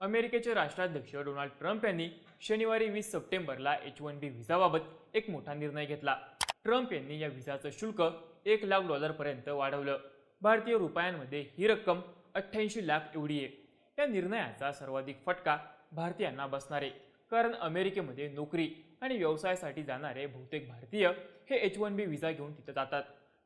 अमेरिकेचे राष्ट्राध्यक्ष Donald Trump यांनी शनिवारी वीस सप्टेंबरला एच वन बी व्हिसाबाबत एक मोठा निर्णय घेतला. ट्रम्प यांनी या व्हिसाचं शुल्क एक लाख डॉलरपर्यंत वाढवलं. भारतीय रुपयांमध्ये ही रक्कम अठ्ठ्याऐंशी लाख एवढी आहे. या निर्णयाचा सर्वाधिक फटका भारतीयांना बसणार आहे कारण अमेरिकेमध्ये नोकरी आणि व्यवसायासाठी जाणारे बहुतेक भारतीय हे एच वन बी व्हिसा घेऊन तिथं जातात.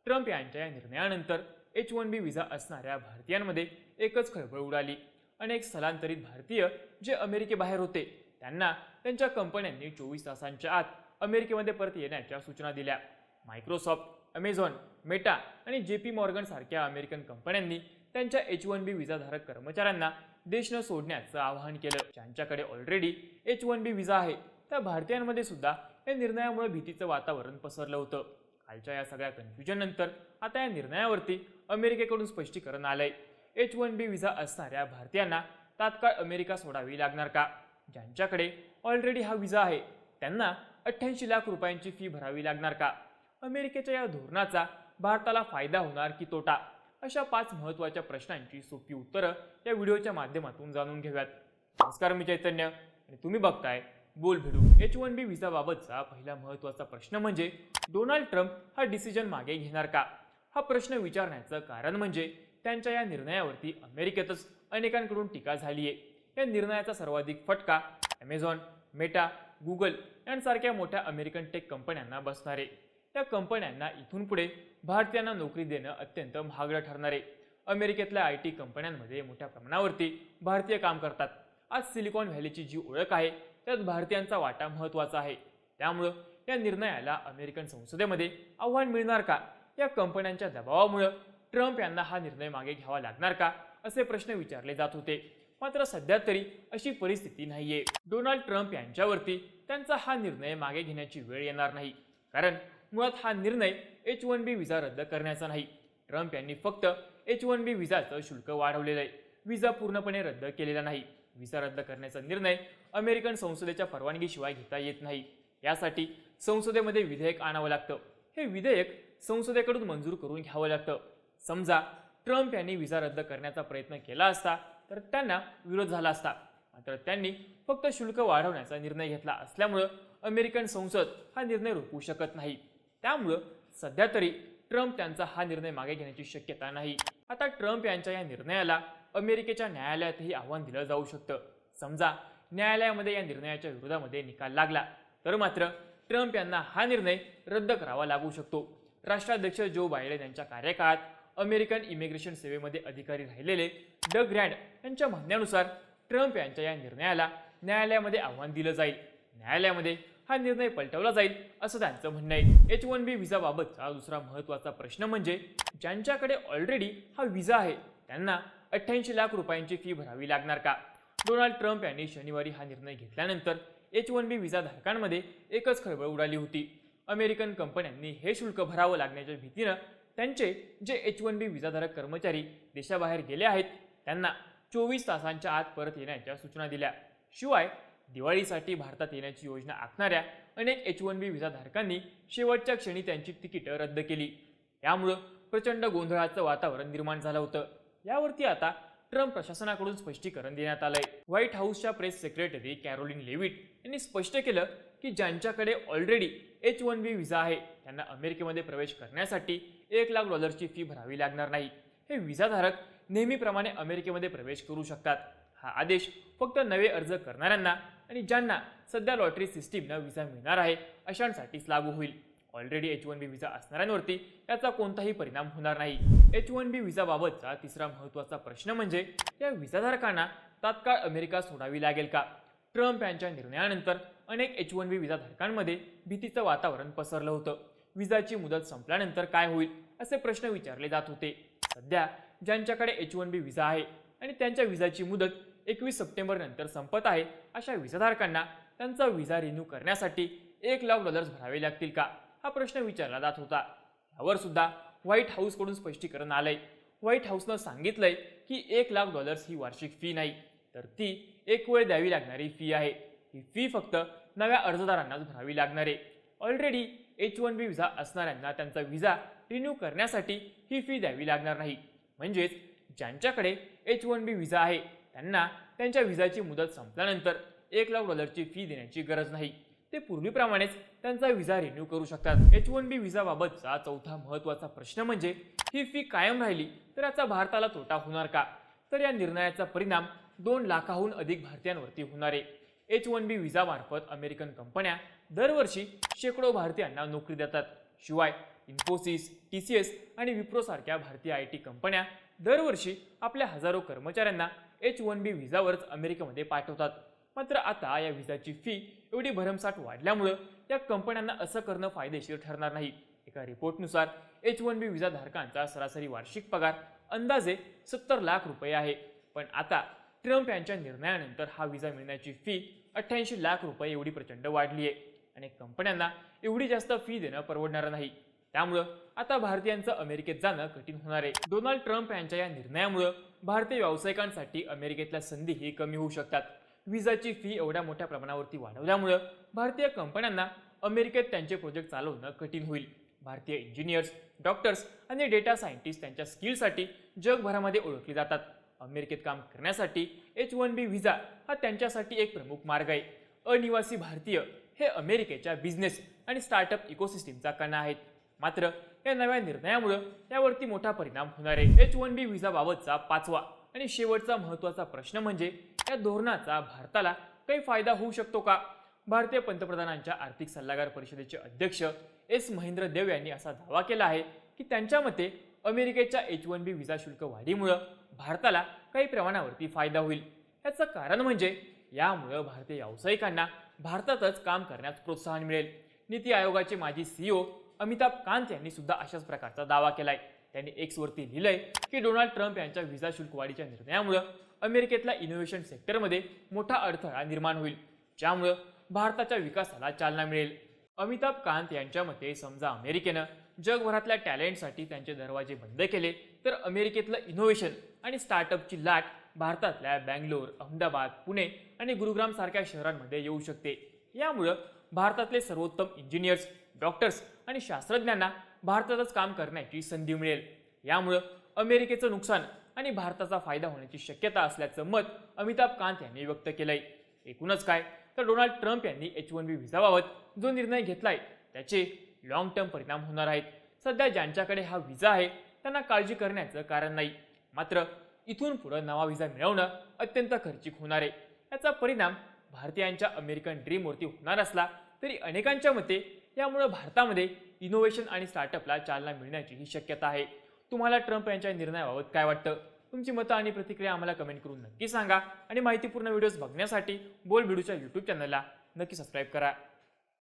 ट्रम्प यांच्या या निर्णयानंतर एच वन बी व्हिसा असणाऱ्या भारतीयांमध्ये एकच खळबळ उडाली. अनेक स्थलांतरित भारतीय जे अमेरिकेबाहेर होते त्यांना त्यांच्या कंपन्यांनी चोवीस तासांच्या आत अमेरिकेमध्ये परत येण्याच्या सूचना दिल्या. मायक्रोसॉफ्ट अमेझॉन मेटा आणि जे पी मॉर्गन सारख्या अमेरिकन कंपन्यांनी त्यांच्या एच वन बी विजाधारक कर्मचाऱ्यांना देश न सोडण्याचं आवाहन केलं. ज्यांच्याकडे already H one B visa आहे त्या भारतीयांमध्ये सुद्धा या निर्णयामुळे भीतीचं वातावरण पसरलं होतं. कालच्या या सगळ्या कन्फ्युजन नंतर आता या निर्णयावरती अमेरिकेकडून स्पष्टीकरण आलंय. एच वन बी व्हिसा असणाऱ्या भारतीयांना तात्काळ अमेरिका सोडावी लागणार का? ज्यांच्याकडे ऑलरेडी हा व्हिसा आहे त्यांना अठ्ठ्याऐंशी लाख रुपयांची फी भरावी लागणार का? अमेरिकेच्या या धोरणाचा भारताला फायदा होणार की तोटा? अशा पाच महत्त्वाच्या प्रश्नांची सोपी उत्तरं या व्हिडिओच्या माध्यमातून जाणून घेऊयात. नमस्कार मी चैतन्य आणि तुम्ही बघताय बोल भिडू. एच वन बी व्हिसाबाबतचा पहिला महत्त्वाचा प्रश्न म्हणजे डोनाल्ड ट्रम्प हा डिसिजन मागे घेणार का? हा प्रश्न विचारण्याचं कारण म्हणजे त्यांच्या या निर्णयावरती अमेरिकेतच अनेकांकडून टीका झाली आहे या निर्णयाचा सर्वाधिक फटका ॲमेझॉन मेटा गुगल यांसारख्या मोठ्या अमेरिकन टेक कंपन्यांना बसणार आहे. त्या कंपन्यांना इथून पुढे भारतीयांना नोकरी देणं अत्यंत महागडं ठरणार आहे. अमेरिकेतल्या आय टी कंपन्यांमध्ये मोठ्या प्रमाणावरती भारतीय काम करतात. आज सिलिकॉन व्हॅलीची जी ओळख आहे त्यात भारतीयांचा वाटा महत्त्वाचा आहे. त्यामुळं या निर्णयाला अमेरिकन संसदेमध्ये आव्हान मिळणार का? या कंपन्यांच्या दबावामुळं ट्रम्प यांना हा निर्णय मागे घ्यावा लागणार का? असे प्रश्न विचारले जात होते. मात्र सध्या तरी अशी परिस्थिती नाहीये. डोनाल्ड ट्रम्प यांच्यावरती त्यांचा हा निर्णय मागे घेण्याची वेळ येणार नाही. कारण मुळात हा निर्णय एच वन बी व्हिसा रद्द करण्याचा नाही. ट्रम्प यांनी फक्त एच वन बी व्हिसाचं शुल्क वाढवलेलं आहे. व्हिसा पूर्णपणे रद्द केलेला नाही. व्हिसा रद्द करण्याचा निर्णय अमेरिकन संसदेच्या परवानगीशिवाय घेता येत नाही. यासाठी संसदेमध्ये विधेयक आणावं लागतं. हे विधेयक संसदेकडून मंजूर करून घ्यावं लागतं. समजा ट्रम्प यांनी व्हिसा रद्द करण्याचा प्रयत्न केला असता तर त्यांना विरोध झाला असता. मात्र त्यांनी फक्त शुल्क वाढवण्याचा निर्णय घेतला असल्यामुळं अमेरिकन संसद हा निर्णय रोखू शकत नाही. त्यामुळं सध्या तरी ट्रम्प त्यांचा हा निर्णय मागे घेण्याची शक्यता नाही. आता ट्रम्प यांच्या या निर्णयाला अमेरिकेच्या न्यायालयातही आव्हान दिलं जाऊ शकतं. समजा न्यायालयामध्ये या निर्णयाच्या विरोधामध्ये निकाल लागला तर मात्र ट्रम्प यांना हा निर्णय रद्द करावा लागू शकतो. राष्ट्राध्यक्ष जो बायडेन यांच्या कार्यकाळात अमेरिकन इमिग्रेशन सेवेमध्ये अधिकारी राहिलेले ड ग्रँड यांच्या म्हणण्यानुसार ट्रम्प यांच्या या निर्णयाला न्यायालयामध्ये आव्हान दिलं जाईल. न्यायालयामध्ये हा निर्णय पलटवला जाईल असं त्यांचं म्हणणं आहे. एच वन बी व्हिसाबाबतचा दुसरा महत्त्वाचा प्रश्न म्हणजे ज्यांच्याकडे ऑलरेडी हा व्हिसा आहे त्यांना अठ्ठ्याऐंशी लाख रुपयांची फी भरावी लागणार का? डोनाल्ड ट्रम्प यांनी शनिवारी हा निर्णय घेतल्यानंतर एच वन बी व्हिसा धारकांमध्ये एकच खळबळ उडाली होती. अमेरिकन कंपन्यांनी हे शुल्क भरावं लागण्याच्या भीतीनं त्यांचे जे एच वन बी विजाधारक कर्मचारी देशाबाहेर गेले आहेत त्यांना चोवीस तासांच्या आत परत येण्याच्या सूचना दिल्या. शिवाय दिवाळीसाठी भारतात येण्याची योजना आखणाऱ्या अनेक एच वन बी विजाधारकांनी शेवटच्या क्षणी त्यांची तिकीटं रद्द केली. यामुळं प्रचंड गोंधळाचं वातावरण निर्माण झालं होतं. यावरती आता ट्रम्प प्रशासनाकडून स्पष्टीकरण देण्यात आलंय. व्हाईट हाऊसच्या प्रेस सेक्रेटरी कॅरोलिन लेविट यांनी स्पष्ट केलं की ज्यांच्याकडे already H one B visa आहे त्यांना अमेरिकेमध्ये प्रवेश करण्यासाठी एक लाख डॉलरची फी भरावी लागणार नाही. हे विजाधारक नेहमीप्रमाणे अमेरिकेमध्ये प्रवेश करू शकतात. हा आदेश फक्त नवे अर्ज करणाऱ्यांना आणि ज्यांना सध्या लॉटरी सिस्टीमनं विजा मिळणार आहे अशांसाठीच लागू होईल. Already H one B visa असणाऱ्यांवरती याचा कोणताही परिणाम होणार नाही. एच वन बी विजाबाबतचा तिसरा महत्त्वाचा प्रश्न म्हणजे या विजाधारकांना तात्काळ अमेरिका सोडावी लागेल का? ट्रम्प यांच्या निर्णयानंतर अनेक एच वन बी विजाधारकांमध्ये भीतीचं वातावरण पसरलं होतं. विजाची मुदत संपल्यानंतर काय होईल? असे प्रश्न विचारले जात होते. सध्या ज्यांच्याकडे एच वन बी व्हिसा आहे आणि त्यांच्या व्हिसाची मुदत एकवीस सप्टेंबर नंतर संपत आहे अशा व्हिसाधारकांना त्यांचा व्हिसा रिन्यू करण्यासाठी एक लाख डॉलर्स भरावे लागतील का? हा प्रश्न विचारला जात होता. यावर सुद्धा व्हाईट हाऊसकडून स्पष्टीकरण आलंय. व्हाईट हाऊसनं सांगितलंय की एक लाख डॉलर्स ही वार्षिक फी नाही तर ती एक वेळ द्यावी लागणारी फी आहे. ही फी फक्त नव्या अर्जदारांनाच भरावी लागणार आहे. Already H one B visa असणाऱ्यांना त्यांचा व्हिसा रिन्यू करण्यासाठी ही फी द्यावी लागणार नाही. म्हणजेच ज्यांच्याकडे एच वन बी व्हिसा आहे त्यांना त्यांच्या व्हिसाची मुदत संपल्यानंतर एक लाख डॉलरची फी देण्याची गरज नाही. ते पूर्वीप्रमाणेच त्यांचा व्हिसा रिन्यू करू शकतात. एच वन बी व्हिसाबाबतचा चौथा महत्त्वाचा प्रश्न म्हणजे ही फी कायम राहिली तर याचा भारताला तोटा होणार का? तर या निर्णयाचा परिणाम दोन लाखाहून अधिक भारतीयांवरती होणार आहे. एच वन बी विजामार्फत अमेरिकन कंपन्या दरवर्षी शेकडो भारतीयांना नोकरी देतात. शिवाय इन्फोसिस टी सी एस आणि विप्रो सारख्या भारतीय आय टी कंपन्या दरवर्षी आपल्या हजारो कर्मचाऱ्यांना एच वन बी व्हिजावरच अमेरिकेमध्ये पाठवतात. मात्र आता या व्हिजाची फी एवढी भरमसाठ वाढल्यामुळं या कंपन्यांना असं करणं फायदेशीर ठरणार नाही. एका रिपोर्टनुसार एच वन बी व्हिजाधारकांचा सरासरी वार्षिक पगार अंदाजे सत्तर लाख रुपये आहे. पण आता ट्रम्प यांच्या निर्णयानंतर हा व्हिसा मिळण्याची फी अठ्ठ्याऐंशी लाख रुपये एवढी प्रचंड वाढली आहे अनेक कंपन्यांना एवढी जास्त फी देणं परवडणार नाही. त्यामुळं आता भारतीयांचं अमेरिकेत जाणं कठीण होणार. आहे डोनाल्ड ट्रम्प यांच्या या निर्णयामुळं भारतीय व्यावसायिकांसाठी अमेरिकेतल्या संधीही कमी होऊ शकतात. व्हिसाची फी एवढ्या मोठ्या प्रमाणावरती वाढवल्यामुळं भारतीय कंपन्यांना अमेरिकेत त्यांचे प्रोजेक्ट चालवणं कठीण होईल. भारतीय इंजिनियर्स डॉक्टर्स आणि डेटा सायंटिस्ट त्यांच्या स्किलसाठी जगभरामध्ये ओळखले जातात. अमेरिकेत काम करण्यासाठी एच वन बी व्हिसा हा त्यांच्यासाठी एक प्रमुख मार्ग आहे. अनिवासी भारतीय हे अमेरिकेच्या बिझनेस आणि स्टार्टअप इकोसिस्टीमचा कणा आहेत. मात्र या नव्या निर्णयामुळं यावरती मोठा परिणाम होणार आहे. एच वन बी व्हिसाबाबतचा पाचवा आणि शेवटचा महत्त्वाचा प्रश्न म्हणजे या धोरणाचा भारताला काही फायदा होऊ शकतो का? भारतीय पंतप्रधानांच्या आर्थिक सल्लागार परिषदेचे अध्यक्ष एस महेंद्र देव यांनी असा दावा केला आहे की त्यांच्या मते अमेरिकेच्या एच वन बी व्हिसा शुल्क वाढीमुळं भारताला काही प्रमाणावरती फायदा होईल. याचं कारण म्हणजे यामुळं भारतीय व्यावसायिकांना भारतातच काम करण्यास प्रोत्साहन मिळेल. नीती आयोगाचे माजी सीईओ अमिताभ कांत यांनी सुद्धा अशाच प्रकारचा दावा केलाय. त्यांनी एक्सवरती लिहिलंय की डोनाल्ड ट्रम्प यांच्या व्हिसा शुल्क वाढीच्या निर्णयामुळं अमेरिकेतल्या इनोव्हेशन सेक्टरमध्ये मोठा अडथळा निर्माण होईल. ज्यामुळं भारताच्या विकासाला चालना मिळेल. अमिताभ कांत यांच्या मते समजा अमेरिकेनं जगभरातल्या टॅलेंटसाठी त्यांचे दरवाजे बंद केले. तर अमेरिकेतलं इनोव्हेशन आणि स्टार्टअपची लाट भारतातल्या बँगलोर अहमदाबाद पुणे आणि गुरुग्रामसारख्या शहरांमध्ये येऊ शकते. यामुळं भारतातले सर्वोत्तम इंजिनियर्स डॉक्टर्स आणि शास्त्रज्ञांना भारतातच काम करण्याची संधी मिळेल. यामुळं अमेरिकेचं नुकसान आणि भारताचा फायदा होण्याची शक्यता असल्याचं मत अमिताभ कांत यांनी व्यक्त केलंय. एकूणच काय? तर डोनाल्ड ट्रम्प यांनी एच वन बी व्हिसाबाबत जो निर्णय घेतलाय त्याचे लॉंग टर्म परिणाम होणार आहेत. सध्या ज्यांच्याकडे हा व्हिसा आहे त्यांना काळजी करण्याचं कारण नाही. मात्र इथून पुढं नवा व्हिसा मिळवणं अत्यंत खर्चिक होणार आहे. याचा परिणाम भारतीयांच्या अमेरिकन ड्रीमवरती होणार असला तरी अनेकांच्या मते यामुळे भारतामध्ये इनोव्हेशन आणि स्टार्टअपला चालना मिळण्याची ही शक्यता आहे. तुम्हाला ट्रम्प यांच्या निर्णयाबाबत काय वाटतं? तुमची मतं आणि प्रतिक्रिया आम्हाला कमेंट करून नक्की सांगा. आणि माहितीपूर्ण व्हिडिओज बघण्यासाठी बोल बिडूच्या यूट्यूब चॅनलला नक्की सबस्क्राईब करा.